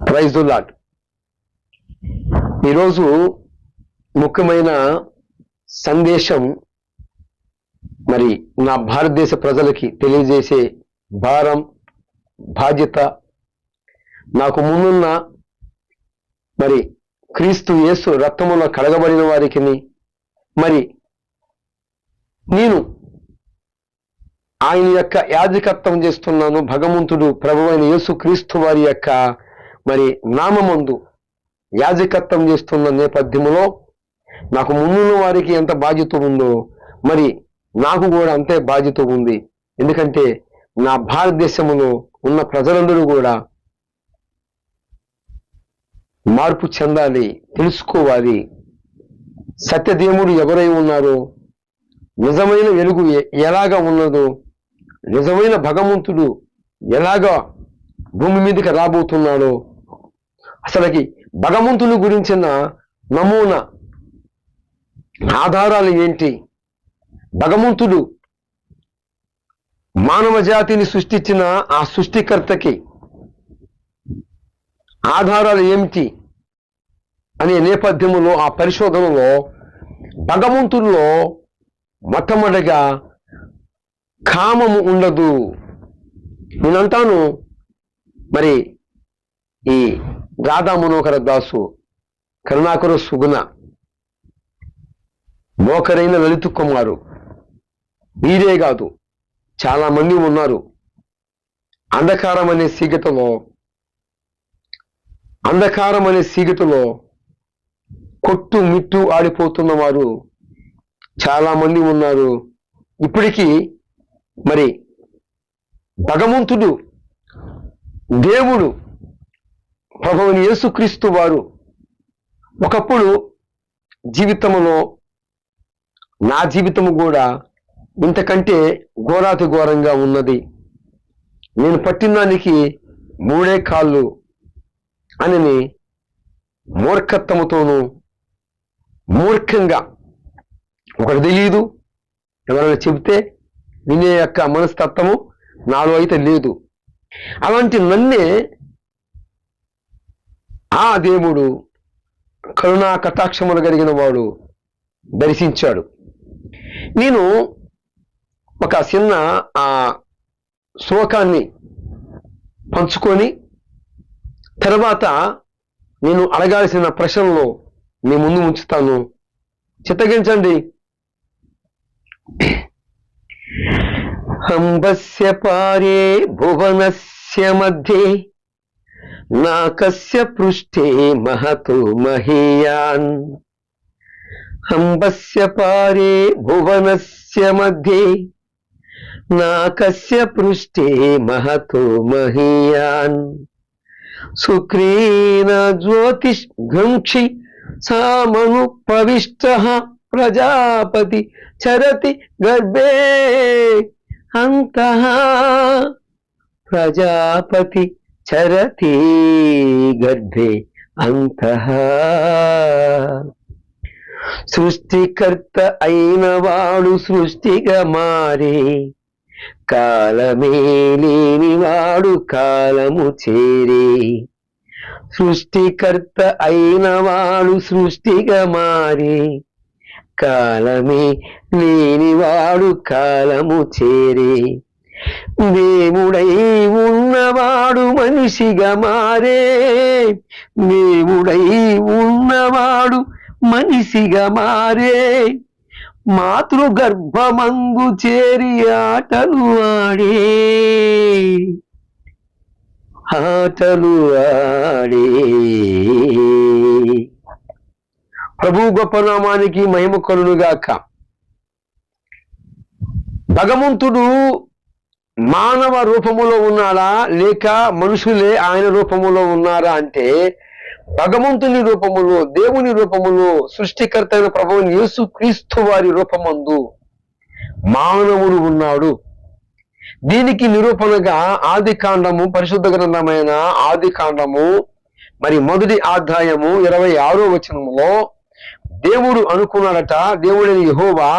Praise lot ఈరోజు ముఖ్యమైన సందేశం మరి నా భారతదేశ ప్రజలకి తెలియజేసే భారం బాధ్యత నాకు ముందున్న మరి క్రీస్తు యేసు రక్తములో కడగబడిన వారికి మరి నేను ఆయన యొక్క యాజకత్వం చేస్తున్నాను భగవంతుడు ప్రభువైన యేసు క్రీస్తు వారి యొక్క మరి నామమందు యాజకత్వం చేస్తున్న నేపథ్యంలో నాకు ముందున్న వారికి ఎంత బాధ్యత ఉందో మరి నాకు కూడా అంతే బాధ్యత ఉంది. ఎందుకంటే నా భారతదేశంలో ఉన్న ప్రజలందరూ కూడా మార్పు చెందాలి తెలుసుకోవాలి. సత్యదేవుడు ఎవరై ఉన్నారో నిజమైన వెలుగు ఎ- ఎలాగా ఉన్నదో నిజమైన భగవంతుడు ఎలాగా భూమి మీదకి రాబోతున్నాడో అసలుకి భగవంతుని గురించిన నమూనా ఆధారాలు ఏంటి? భగవంతుడు మానవ జాతిని సృష్టించిన ఆ సృష్టికర్తకి ఆధారాలు ఏమిటి అనే నేపథ్యంలో ఆ పరిశోధనలో భగవంతుల్లో మొట్టమొదటిగా కామము ఉండదు. నేనంటాను మరి ఈ రాధా మనోహర దాసు కరుణాకర సుగుణ మోకరైన లలిత కుమారు. వీరే కాదు చాలా మంది ఉన్నారు. అంధకారం అనే సీగతలో అంధకారం అనే సీగతలో కొట్టు మిట్టు ఆడిపోతున్న వారు చాలా మంది ఉన్నారు. ఇప్పటికీ మరి భగవంతుడు దేవుడు ప్రభువుని యేసుక్రీస్తు వారు ఒకప్పుడు జీవితంలో నా జీవితము కూడా ఇంతకంటే ఘోరాతి ఘోరంగా ఉన్నది. నేను పట్టినానికి మూడే కాళ్ళు అని మూర్ఖత్వముతోనూ మూర్ఖంగా ఒకటి తెలియదు ఎవరైనా చెబితే వినే యొక్క మనస్తత్వము నాలో అయితే లేదు. అలాంటి నన్నే ఆ దేవుడు కరుణా కటాక్షములు కలిగిన వాడు దర్శించాడు. నేను ఒక చిన్న ఆ శోకాన్ని పంచుకొని తర్వాత నేను అడగాల్సిన ప్రశ్నలో మీ ముందు ఉంచుతాను. చిత్తగించండి. హంబస్య పారే భువనస్య మధ్యే नाकस्य पृष्ठे महतो महेयान्। हम्बस्य पारे भुवनस्य मध्ये, नाकस्य पृष्ठे महतो महीयान्। शुक्रेण ज्योतिष्घृङ्क्षि सामनुपविष्टः प्रजापति चरति गर्भे अन्तः प्रजापति చరతి గర్భే అంత సృష్టికర్త అయిన వాడు సృష్టిగా మారి కాలమే లేని వాడు కాలము చేరి సృష్టికర్త అయిన వాడు సృష్టిగా మారి కాలమే లేనివాడు కాలము చేరే దేవుడై ఉన్నవాడు మనిషిగా మారే. దేవుడై ఉన్నవాడు మనిషిగా మారే. మాతృగర్భమందు చేరి ఆటలు ఆడే. ఆటలు ఆడే. ప్రభు గొప్ప నామానికి మహిమ కలునుగాక భగవంతుడు మానవ రూపములో ఉన్నాడా? లేక మనుషులే ఆయన రూపములో ఉన్నారా అంటే భగవంతుని రూపములో దేవుని రూపములో సృష్టికర్త అయిన ప్రభువుని యేసు క్రీస్తు వారి రూపమందు మానవుడు ఉన్నాడు. దీనికి నిరూపణగా ఆది కాండము పరిశుద్ధ గ్రంథమైన ఆది కాండము మరి మొదటి ఆధ్యాయము ఇరవై ఆరో వచనములో దేవుడు అనుకున్నాడట దేవుడైన యహోవా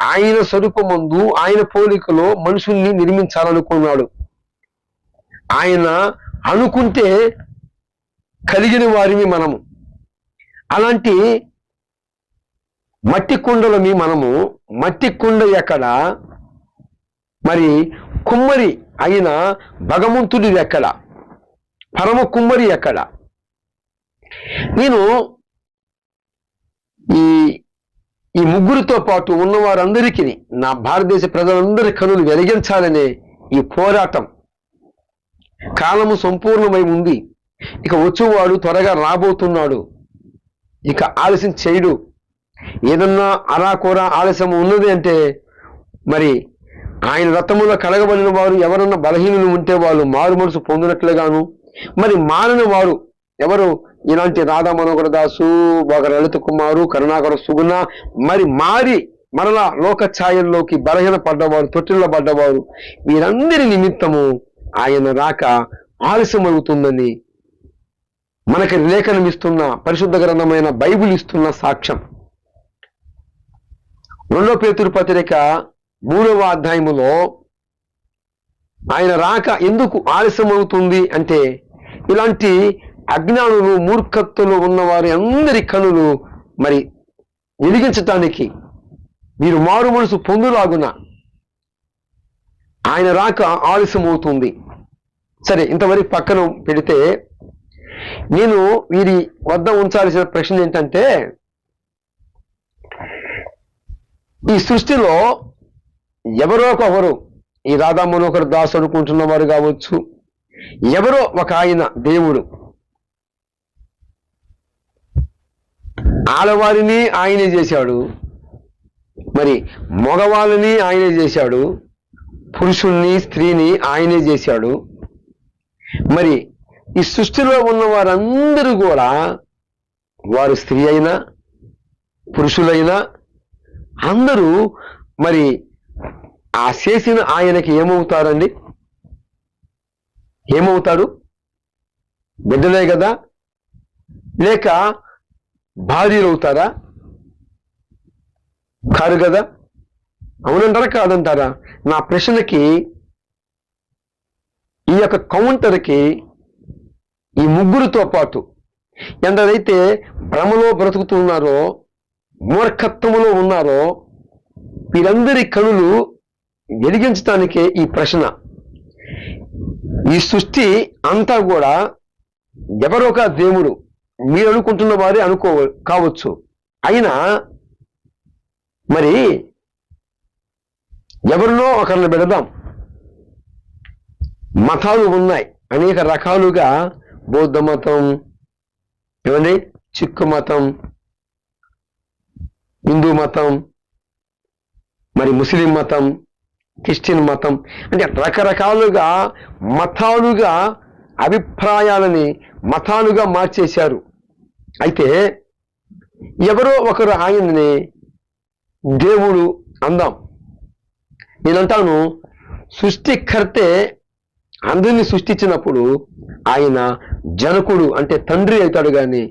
ఆయన స్వరూపమందు ఆయన పోలికలో మనుషుల్ని నిర్మించాలనుకున్నాడు. ఆయన అనుకుంటే కలిగిన వారిని మనము. అలాంటి మట్టి కుండలని మనము. మట్టి కుండ ఎక్కడ? మరి కుమ్మరి అయిన భగవంతుడి ఎక్కడ? పరమ కుమ్మరి ఎక్కడ? నేను ఈ ఈ ముగ్గురితో పాటు ఉన్న వారందరికీ నా భారతదేశ ప్రజలందరి కనులు వెలిగించాలనే ఈ పోరాటం కాలము సంపూర్ణమై ఉంది. ఇక వచ్చేవాడు త్వరగా రాబోతున్నాడు. ఇక ఆలస్యం చేయడు. ఏదన్నా అరాకొర ఆలస్యం ఉన్నది అంటే మరి ఆయన రథములో కడగబడిన వారు ఎవరన్నా బలహీనులు ఉంటే వాళ్ళు మారు మనసు పొందినట్లుగాను మరి మారిన వారు ఎవరు ఇలాంటి రాధా మనోహర దాసు ఒక లలిత కుమారు కరుణాకర సుగుణ మరి మారి మరలా లోక ఛాయల్లోకి బలహీన పడ్డవారు తొట్టిల్లో పడ్డవారు వీరందరి నిమిత్తము ఆయన రాక ఆలస్యం అవుతుందని మనకి లేఖనం ఇస్తున్న పరిశుద్ధ గ్రంథమైన బైబిల్ ఇస్తున్న సాక్ష్యం. రెండో పేతురు పత్రిక మూడవ అధ్యాయములో ఆయన రాక ఎందుకు ఆలస్యం అవుతుంది అంటే ఇలాంటి అజ్ఞానులు మూర్ఖత్తులు ఉన్నవారి అందరి కనులు మరి వెలిగించటానికి మీరు మారు మనసు పొందులాగున ఆయన రాక ఆలస్యం అవుతుంది సరే ఇంతవరకు పక్కన పెడితే నేను వీరి వద్ద ఉంచాల్సిన ప్రశ్న ఏంటంటే ఈ సృష్టిలో ఎవరో ఒకరు ఈ రాధా మనోహర్ దాస్ అనుకుంటున్న వారు కావచ్చు ఎవరో ఒక ఆయన దేవుడు. ఆడవారిని ఆయనే చేశాడు. మరి మగవాళ్ళని ఆయనే చేశాడు. పురుషుల్ని స్త్రీని ఆయనే చేశాడు. మరి ఈ సృష్టిలో ఉన్న వారందరూ కూడా వారు స్త్రీ అయినా పురుషులైనా అందరూ మరి ఆ చేసిన ఆయనకి ఏమవుతారండి? ఏమవుతాడు? బిడ్డలే కదా? లేక భార్యలు అవుతారా కాదు కదా? అవునంటారా కాదంటారా? నా ప్రశ్నకి ఈ యొక్క కౌంటర్కి ఈ ముగ్గురితో పాటు ఎందరైతే భ్రమలో బ్రతుకుతున్నారో మూర్ఖత్వములో ఉన్నారో వీరందరి కనులు వెలిగించడానికే ఈ ప్రశ్న. ఈ సృష్టి అంతా కూడా ఎవరొక దేవుడు మీరు అనుకుంటున్న వారే అనుకో కావచ్చు. అయినా మరి ఎవరినో ఒకరిని పెడదాం. మతాలు ఉన్నాయి. అనేక రకాలుగా బౌద్ధ మతం ఏమండి? చిక్కు మతం హిందూ మతం మరి ముస్లిం మతం క్రిస్టియన్ మతం అంటే రకరకాలుగా మతాలుగా అభిప్రాయాలని మతాలుగా మార్చేశారు. అయితే ఎవరో ఒకరు ఆయనని దేవుడు అందాం. నేనంటాను సృష్టికర్తే అందరిని సృష్టించినప్పుడు ఆయన జనకుడు అంటే తండ్రి అవుతాడు కానీ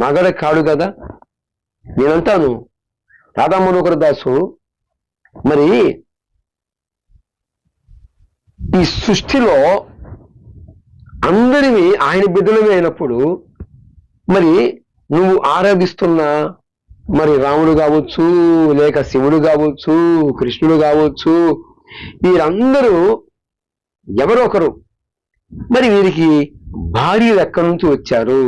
మగడ కాడు కదా? నేనంటాను రాధా మనోహర్ దాసు మరి ఈ సృష్టిలో అందరివి ఆయన బిడ్డలమే అయినప్పుడు మరి నువ్వు ఆరాధిస్తున్న మరి రాముడు కావచ్చు లేక శివుడు కావచ్చు కృష్ణుడు కావచ్చు వీరందరూ ఎవరొకరు మరి వీరికి భార్యలు ఎక్కడి నుంచి వచ్చారు?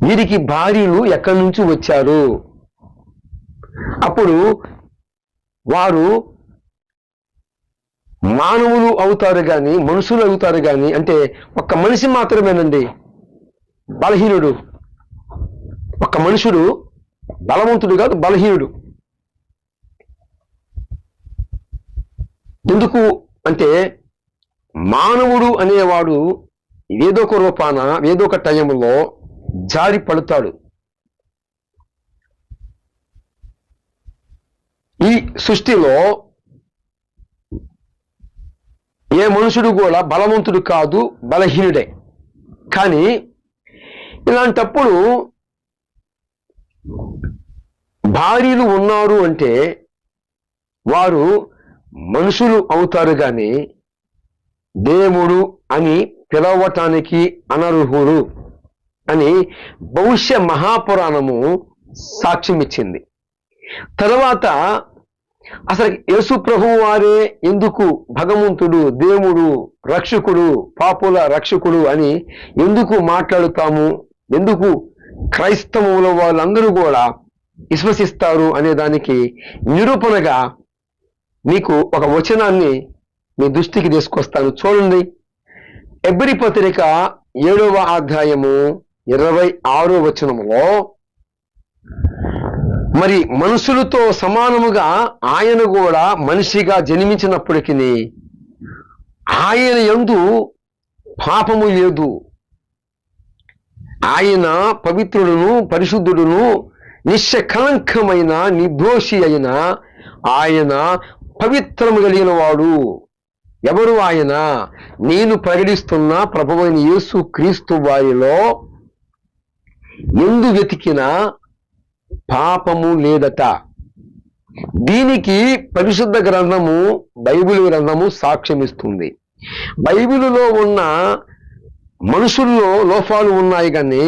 వీరికి భార్యలు ఎక్కడి నుంచి వచ్చారు? అప్పుడు వారు మానవులు అవుతారు కానీ మనుషులు అవుతారు కానీ అంటే ఒక్క మనిషి మాత్రమేనండి. బలహీనుడు. ఒక్క మనుషుడు బలవంతుడు కాదు బలహీనుడు. ఎందుకు అంటే మానవుడు అనేవాడు ఏదో ఒక రూపాన ఏదో ఒక టైంలో జారి పడుతాడు. ఈ సృష్టిలో ఏ మనుషుడు కూడా బలవంతుడు కాదు బలహీనుడే. కానీ ఇలాంటప్పుడు భార్యలు ఉన్నారు అంటే వారు మనుషులు అవుతారు కానీ దేవుడు అని పిలవటానికి అనర్హుడు అని భవిష్య మహాపురాణము సాక్ష్యం ఇచ్చింది తర్వాత అసలు యేసు ప్రభు వారే ఎందుకు భగవంతుడు దేవుడు రక్షకుడు పాపుల రక్షకుడు అని ఎందుకు మాట్లాడుతాము? ఎందుకు క్రైస్తవుల వాళ్ళందరూ కూడా విశ్వసిస్తారు అనే దానికి నిరూపణగా మీకు ఒక వచనాన్ని మీ దృష్టికి తీసుకొస్తాను. చూడండి. ఎబ్రి పత్రిక ఏడవ అధ్యాయము ఇరవై ఆరో వచనములో మరి మనుషులతో సమానముగా ఆయన కూడా మనిషిగా జన్మించినప్పటికీ ఆయన ఎందు పాపము లేదు. ఆయన పవిత్రుడును పరిశుద్ధుడును నిశ్చకలంకమైన నిర్దోషి అయిన ఆయన పవిత్రము కలిగిన వాడు. ఎవరు ఆయన? నేను ప్రకటిస్తున్న ప్రభువైన యేసు క్రీస్తు వారిలో ఎందు వెతికినా పాపము లేదట. దీనికి పరిశుద్ధ గ్రంథము బైబిల్ గ్రంథము సాక్ష్యమిస్తుంది. బైబిలులో ఉన్న మనుషుల్లో లోపాలు ఉన్నాయి కానీ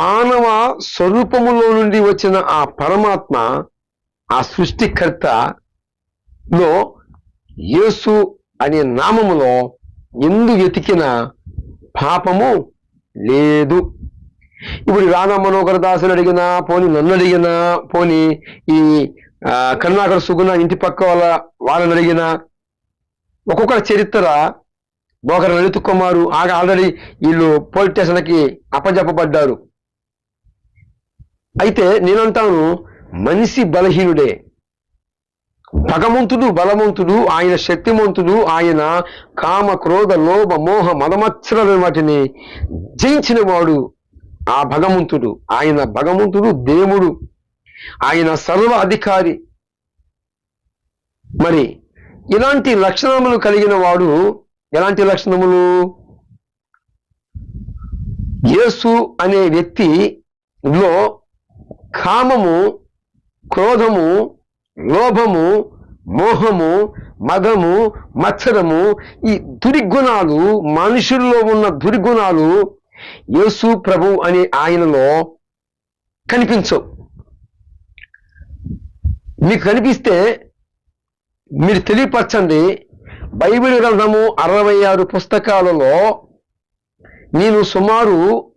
మానవ స్వరూపములో నుండి వచ్చిన ఆ పరమాత్మ ఆ సృష్టికర్తలో యేసు అనే నామములో ఎందు వెతికిన పాపము లేదు. ఇప్పుడు రానా మనోహర్ దాసులు అడిగినా పోని నన్ను అడిగినా పోని ఈ ఆ, కరుణాకర్ సుగుణ ఇంటి పక్క వాళ్ళ వాళ్ళని అడిగినా ఒక్కొక్కరి చరిత్ర ఒకరు లలిత్ కుమారు ఆగ ఆల్రెడీ వీళ్ళు పోలీస్ స్టేషన్కి అప్పజెప్పబడ్డారు. అయితే నేనంటాను మనిషి బలహీనుడే. భగవంతుడు బలవంతుడు ఆయన శక్తిమంతుడు ఆయన కామ క్రోధ లోభ మోహ మదమత్సరాల వాటిని జయించిన వాడు ఆ భగవంతుడు ఆయన భగవంతుడు దేవుడు ఆయన సర్వ అధికారి. మరి ఇలాంటి లక్షణములు కలిగిన వాడు ఎలాంటి లక్షణములు? యేసు అనే వ్యక్తిలో కామము క్రోధము లోభము మోహము మదము మత్సరము ఈ దుర్గుణాలు మనుషుల్లో ఉన్న దుర్గుణాలు యేసు ప్రభు అనే ఆయనలో కనిపించవు మీకు కనిపిస్తే మీరు తెలియపరచండి. బైబిల్ గ్రంథము అరవై ఆరు పుస్తకాలలో నేను సుమారు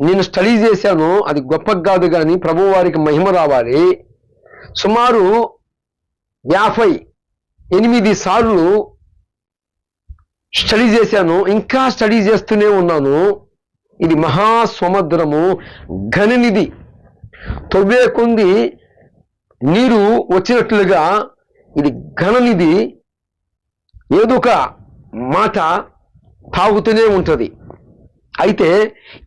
నేను స్టడీ చేశాను. అది గొప్ప కాదు కానీ ప్రభు వారికి మహిమ రావాలి. సుమారు యాభై ఎనిమిది సార్లు స్టడీ చేశాను. ఇంకా స్టడీ చేస్తూనే ఉన్నాను. ఇది మహాసముద్రము ఘననిధి. తొవ్వే కొంది నీరు వచ్చినట్లుగా ఇది ఘననిధి. ఏదొక మాట తాగుతూనే ఉంటుంది. అయితే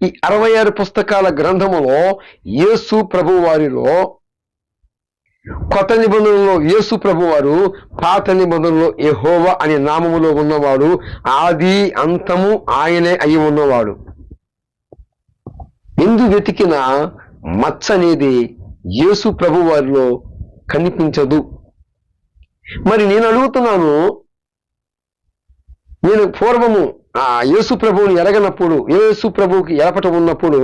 ఈ అరవై ఆరు పుస్తకాల గ్రంథములో యేసు ప్రభు వారిలో కొత్త నిబంధనలో యేసు ప్రభు వారు పాత నిబంధనలో యెహోవా అనే నామములో ఉన్నవాడు ఆది అంతము ఆయనే అయి ఉన్నవాడు. ఎందు వెతికిన మచ్చ అనేది యేసు ప్రభు వారిలో కనిపించదు. మరి నేను అడుగుతున్నాను నేను పూర్వము ఆ యేసు ప్రభువుని ఎరగనప్పుడు యేసు ప్రభువుకి ఎరపట ఉన్నప్పుడు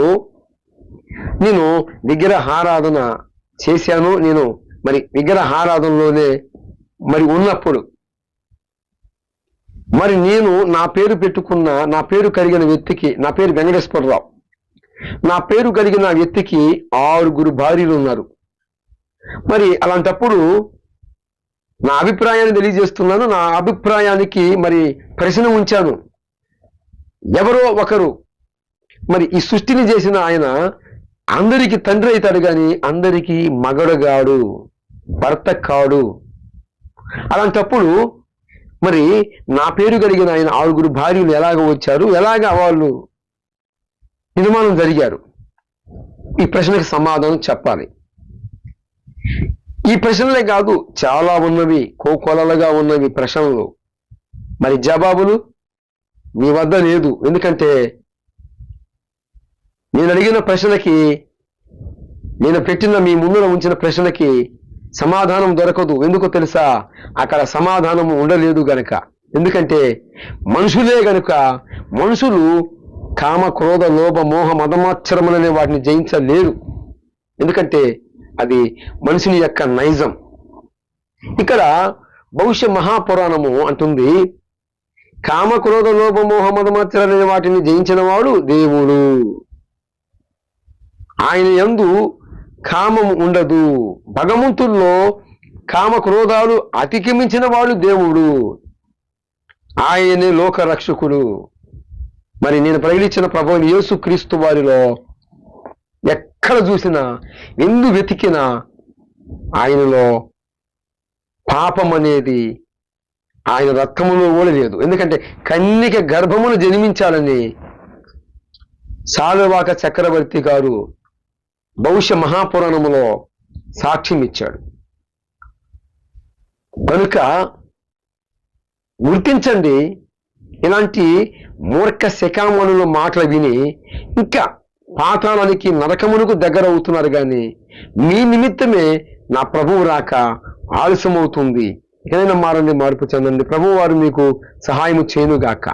నేను విగ్రహారాధన చేశాను. నేను మరి విగ్రహారాధనలోనే మరి ఉన్నప్పుడు మరి నేను నా పేరు పెట్టుకున్న నా పేరు కలిగిన వ్యక్తికి నా పేరు వెంకటేశ్వరరావు. నా పేరు కలిగిన వ్యక్తికి ఆరుగురు భార్యలు ఉన్నారు. మరి అలాంటప్పుడు నా అభిప్రాయాన్ని తెలియజేస్తున్నాను. నా అభిప్రాయానికి మరి ప్రశ్న ఉంచాను. ఎవరో ఒకరు. మరి ఈ సృష్టిని చేసిన ఆయన అందరికి తండ్రి అవుతాడు కానీ అందరికీ మగడగాడు భర్త కాడు. అలాంటప్పుడు మరి నా పేరు కలిగిన ఆయన ఆరుగురు భార్యలు ఎలాగ వచ్చారు? ఎలాగ వాళ్ళు నిర్మాణం జరిగారు. ఈ ప్రశ్నకి సమాధానం చెప్పాలి. ఈ ప్రశ్నలే కాదు చాలా ఉన్నవి కోకొలలుగా ఉన్నవి ప్రశ్నలు. మరి జవాబులు? మీ వద్ద లేదు. ఎందుకంటే నేను అడిగిన ప్రశ్నకి నేను పెట్టిన మీ ముందున ఉంచిన ప్రశ్నకి సమాధానం దొరకదు. ఎందుకో తెలుసా? అక్కడ సమాధానం ఉండలేదు గనక. ఎందుకంటే మనుషులే గనుక మనుషులు కామ క్రోధ లోభ మోహ మదమాచ్చరములనే వాటిని జయించలేరు. ఎందుకంటే అది మనిషిని యొక్క నైజం. ఇక్కడ భవిష్య మహాపురాణము అంటుంది కామ క్రోధ లోభ మోహ మదమాచరణ వాటిని జయించిన వాడు దేవుడు. ఆయన ఎందు కామం ఉండదు. భగవంతుల్లో కామ క్రోధాలు అతికిమించిన వాడు దేవుడు. ఆయనే లోక రక్షకుడు మరి నేను ప్రకటించిన ప్రభు యేసు క్రీస్తు వారిలో ఎక్కడ చూసినా ఎందు వెతికినా ఆయనలో పాపం అనేది ఆయన రక్తములో కూడా లేదు ఎందుకంటే కన్నిక గర్భమును జన్మించాలని సాలవాక చక్రవర్తి గారు భవిష్య మహాపురాణములో సాక్ష్యం ఇచ్చాడు. కనుక గుర్తించండి ఇలాంటి మూర్ఖ శకామణుల మాటలు విని ఇంకా పాతాళానికి నరకమునకు దగ్గర అవుతున్నారు కానీ మీ నిమిత్తమే నా ప్రభువు రాక ఆలస్యం అవుతుంది మారండి మార్పు చెందండి. ప్రభువు వారు మీకు సహాయము చేయనుగాక.